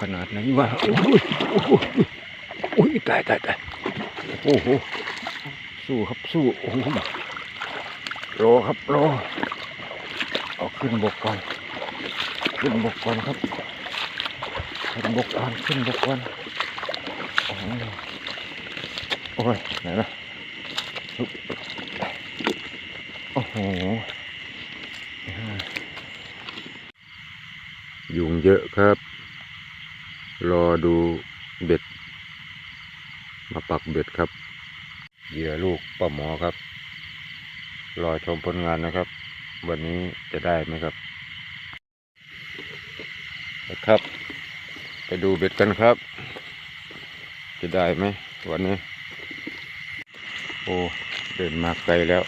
ขนาดไหนวะโอ้ยโอ้โหโอ้ยตายตายตายโอ้โหสู้ครับสู้โอ้โหรอครับรอเอาขึ้นบกก่อนขึ้นบกก่อนครับขึ้นบกก่อนขึ้นบกก่อนโอ้โหโอ้ยไหนนะโอ้โหยุงเยอะครับ รอดูเบ็ด มาปักเบ็ดครับเหยื่อลูกป้าหมอครับ รอชมผลงานนะครับ วันนี้จะได้ไหมครับนะครับ ไปดูเบ็ดกันครับ จะได้ไหมวันนี้ โอ้เดินมาไกลแล้ว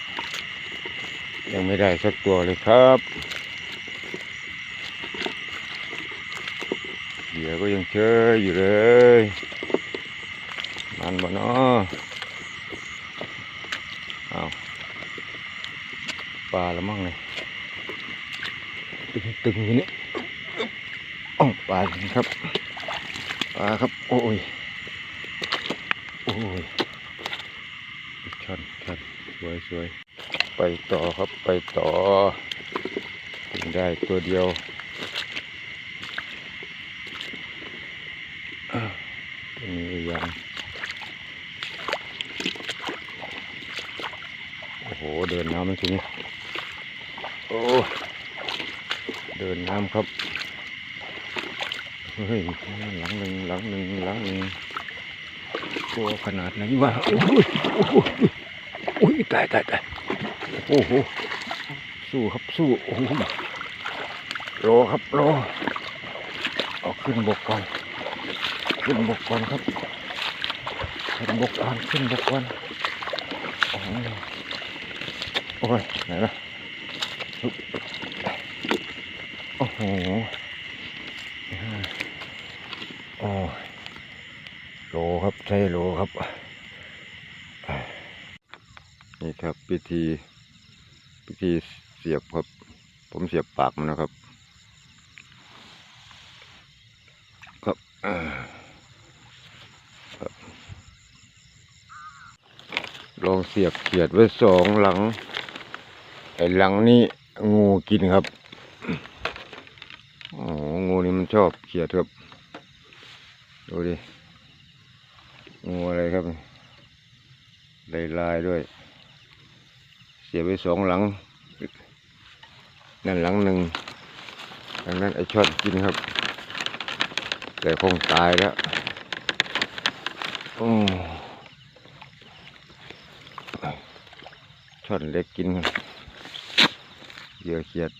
ยังไม่ได้สักตัวเลยครับ เหยื่อก็ยังเชยอยู่เลย มันบ่เนาะเอาปลาละมั่งเลยตึงตึงอยู่นี่อ้ปลาครับปลาครับ โอ้ย โอ้ยช่อนช่อนสวยสวยไปต่อครับไปต่อถึงได้ตัวเดียวอ้าวตัวนี้อีกอย่าง โอ้โห เดินน้ำมันทีนี้โอ้เดินน้ำครับเฮ้ยหลังหนึ่งหลังหนึ่งหลังหนึ่งตัวขนาดไหนวะโอ้ยโอ้โหโอ้ยตายตายตายโอ้โหสู้ครับสู้โอ้โหรอครับรอเอาขึ้นบกก่อนขึ้นบกก่อนครับขึ้นบกก่อนขึ้นบกก่อนโอ้ โอ้ยไหนล่ะโอ้โหโอ้โลครับใช่โลครับ นี่ครับพิธีพิธีเสียบครับ ผมเสียบปากมันนะครับ ครับครับ ลองเสียบเขียดไว้สองหลัง ไอ้หลังนี้งูกินครับโอ๋องูนี่มันชอบเขียดครับ ดูดิ งูอะไรครับ ลายลายด้วย เสียไว้สองหลัง นั่นหลังหนึ่งดังนั้นไอ้ชอดกินครับ แต่คงตายแล้วอืมช่อนเล็กกินกัน เหยื่อเขียด